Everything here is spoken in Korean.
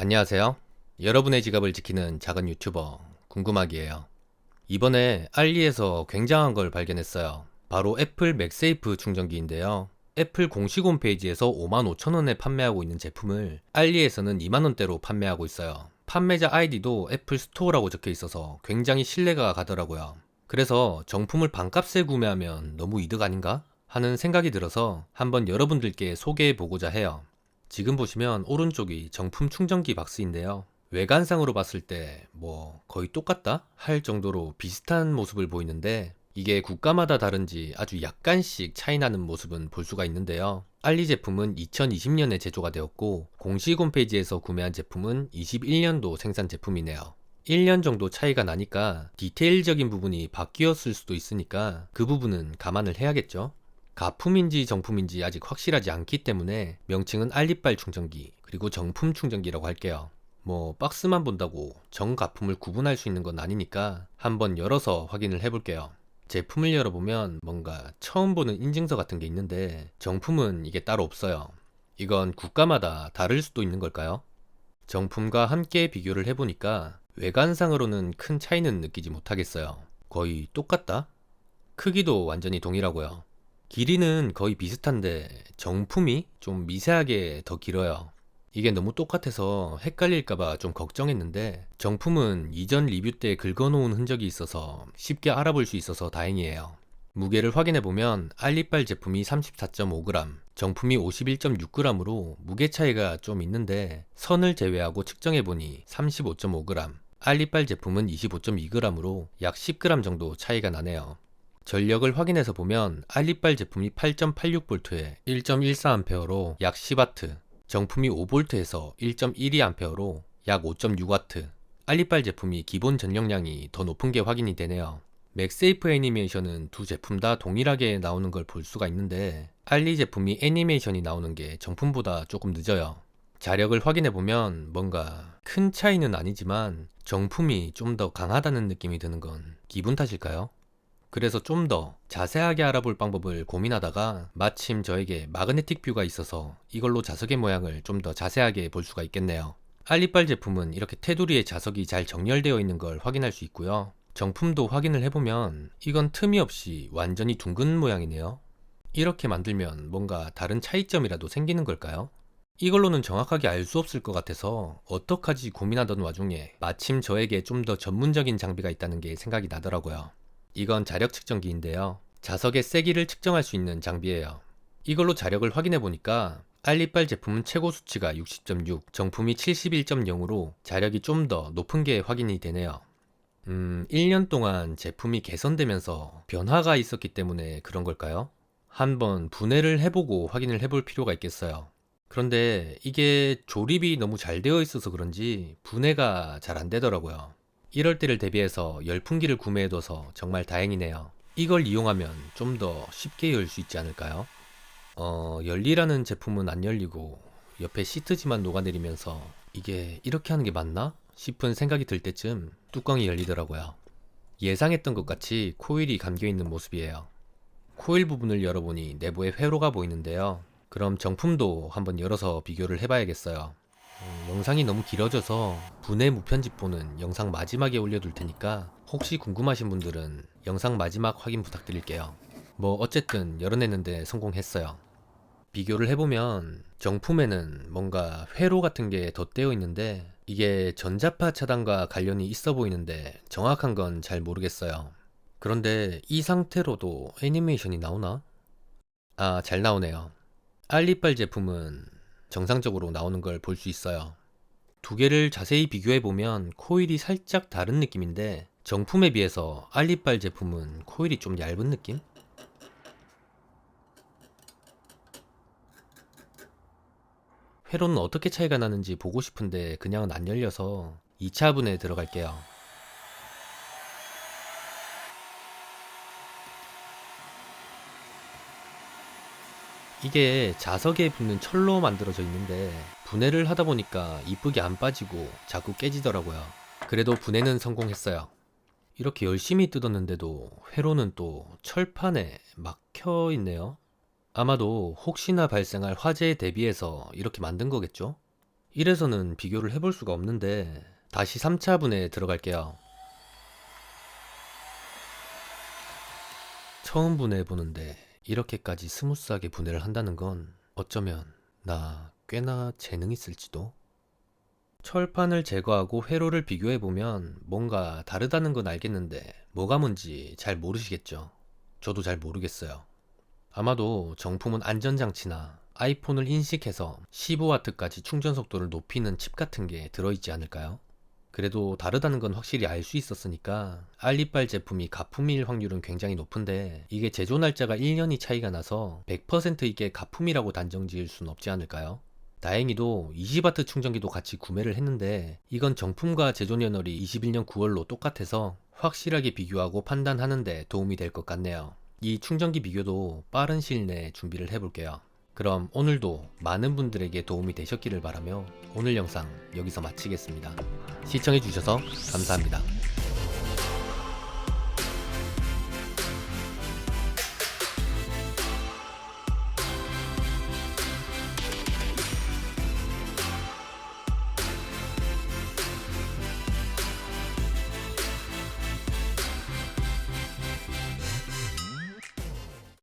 안녕하세요. 여러분의 지갑을 지키는 작은 유튜버 궁금하기예요. 이번에 알리에서 굉장한 걸 발견했어요. 바로 애플 맥세이프 충전기인데요. 애플 공식 홈페이지에서 55,000원에 판매하고 있는 제품을 알리에서는 2만원대로 판매하고 있어요. 판매자 아이디도 애플 스토어라고 적혀 있어서 굉장히 신뢰가 가더라고요. 그래서 정품을 반값에 구매하면 너무 이득 아닌가? 하는 생각이 들어서 한번 여러분들께 소개해 보고자 해요. 지금 보시면 오른쪽이 정품 충전기 박스인데요. 외관상으로 봤을 때 뭐 거의 똑같다 할 정도로 비슷한 모습을 보이는데 이게 국가마다 다른지 아주 약간씩 차이 나는 모습은 볼 수가 있는데요. 알리 제품은 2020년에 제조가 되었고 공식 홈페이지에서 구매한 제품은 21년도 생산 제품이네요. 1년 정도 차이가 나니까 디테일적인 부분이 바뀌었을 수도 있으니까 그 부분은 감안을 해야겠죠. 가품인지 정품인지 아직 확실하지 않기 때문에 명칭은 알리빨 충전기 그리고 정품 충전기라고 할게요. 뭐 박스만 본다고 정가품을 구분할 수 있는 건 아니니까 한번 열어서 확인을 해볼게요. 제품을 열어보면 뭔가 처음 보는 인증서 같은 게 있는데 정품은 이게 따로 없어요. 이건 국가마다 다를 수도 있는 걸까요? 정품과 함께 비교를 해보니까 외관상으로는 큰 차이는 느끼지 못하겠어요. 거의 똑같다? 크기도 완전히 동일하고요. 길이는 거의 비슷한데 정품이 좀 미세하게 더 길어요. 이게 너무 똑같아서 헷갈릴까봐 좀 걱정했는데 정품은 이전 리뷰 때 긁어놓은 흔적이 있어서 쉽게 알아볼 수 있어서 다행이에요. 무게를 확인해보면 알리빨 제품이 34.5g, 정품이 51.6g으로 무게 차이가 좀 있는데 선을 제외하고 측정해보니 35.5g, 알리빨 제품은 25.2g으로 약 10g 정도 차이가 나네요. 전력을 확인해서 보면 알리빨 제품이 8.86V에 1.14A로 약 10W, 정품이 5V에서 1.12A로 약 5.6W, 알리빨 제품이 기본 전력량이 더 높은 게 확인이 되네요. 맥세이프 애니메이션은 두 제품 다 동일하게 나오는 걸 볼 수가 있는데 알리 제품이 애니메이션이 나오는 게 정품보다 조금 늦어요. 자력을 확인해 보면 뭔가 큰 차이는 아니지만 정품이 좀 더 강하다는 느낌이 드는 건 기분 탓일까요? 그래서 좀 더 자세하게 알아볼 방법을 고민하다가 마침 저에게 마그네틱 뷰가 있어서 이걸로 자석의 모양을 좀 더 자세하게 볼 수가 있겠네요. 알리빨 제품은 이렇게 테두리에 자석이 잘 정렬되어 있는 걸 확인할 수 있고요. 정품도 확인을 해보면 이건 틈이 없이 완전히 둥근 모양이네요. 이렇게 만들면 뭔가 다른 차이점이라도 생기는 걸까요? 이걸로는 정확하게 알 수 없을 것 같아서 어떡하지 고민하던 와중에 마침 저에게 좀 더 전문적인 장비가 있다는 게 생각이 나더라고요. 이건 자력 측정기인데요. 자석의 세기를 측정할 수 있는 장비예요. 이걸로 자력을 확인해 보니까 알리빨 제품은 최고 수치가 60.6, 정품이 71.0으로 자력이 좀 더 높은 게 확인이 되네요. 음, 1년 동안 제품이 개선되면서 변화가 있었기 때문에 그런 걸까요? 한번 분해를 해보고 확인을 해볼 필요가 있겠어요. 그런데 이게 조립이 너무 잘 되어 있어서 그런지 분해가 잘 안 되더라고요. 이럴 때를 대비해서 열풍기를 구매해둬서 정말 다행이네요. 이걸 이용하면 좀 더 쉽게 열 수 있지 않을까요? 어, 열리라는 제품은 안 열리고 옆에 시트지만 녹아내리면서 이게 이렇게 하는 게 맞나? 싶은 생각이 들 때쯤 뚜껑이 열리더라고요. 예상했던 것 같이 코일이 감겨 있는 모습이에요. 코일 부분을 열어보니 내부에 회로가 보이는데요. 그럼 정품도 한번 열어서 비교를 해봐야겠어요. 음, 영상이 너무 길어져서 분해 무편집본은 영상 마지막에 올려둘 테니까 혹시 궁금하신 분들은 영상 마지막 확인 부탁드릴게요. 뭐 어쨌든 열어냈는데 성공했어요. 비교를 해보면 정품에는 뭔가 회로 같은 게 덧대어 있는데 이게 전자파 차단과 관련이 있어 보이는데 정확한 건 잘 모르겠어요. 그런데 이 상태로도 애니메이션이 나오나? 아, 잘 나오네요. 알리빨 제품은 정상적으로 나오는 걸 볼 수 있어요. 두 개를 자세히 비교해 보면 코일이 살짝 다른 느낌인데 정품에 비해서 알리빨 제품은 코일이 좀 얇은 느낌? 회로는 어떻게 차이가 나는지 보고 싶은데 그냥은 안 열려서 2차 분해에 들어갈게요. 이게 자석에 붙는 철로 만들어져 있는데 분해를 하다 보니까 이쁘게 안 빠지고 자꾸 깨지더라고요. 그래도 분해는 성공했어요. 이렇게 열심히 뜯었는데도 회로는 또 철판에 막혀 있네요. 아마도 혹시나 발생할 화재에 대비해서 이렇게 만든 거겠죠? 이래서는 비교를 해볼 수가 없는데 다시 3차 분해 들어갈게요. 처음 분해해 보는데 이렇게까지 스무스하게 분해를 한다는 건 어쩌면 나 꽤나 재능 있을지도? 철판을 제거하고 회로를 비교해 보면 뭔가 다르다는 건 알겠는데 뭐가 뭔지 잘 모르시겠죠? 저도 잘 모르겠어요. 아마도 정품은 안전장치나 아이폰을 인식해서 15W까지 충전 속도를 높이는 칩 같은 게 들어있지 않을까요? 그래도 다르다는 건 확실히 알 수 있었으니까 알리빨 제품이 가품일 확률은 굉장히 높은데 이게 제조 날짜가 1년이 차이가 나서 100% 이게 가품이라고 단정 지을 순 없지 않을까요? 다행히도 20W 충전기도 같이 구매를 했는데 이건 정품과 제조 연월이 21년 9월로 똑같아서 확실하게 비교하고 판단하는데 도움이 될 것 같네요. 이 충전기 비교도 빠른 시일 내에 준비를 해볼게요. 그럼 오늘도 많은 분들에게 도움이 되셨기를 바라며 오늘 영상 여기서 마치겠습니다. 시청해주셔서 감사합니다.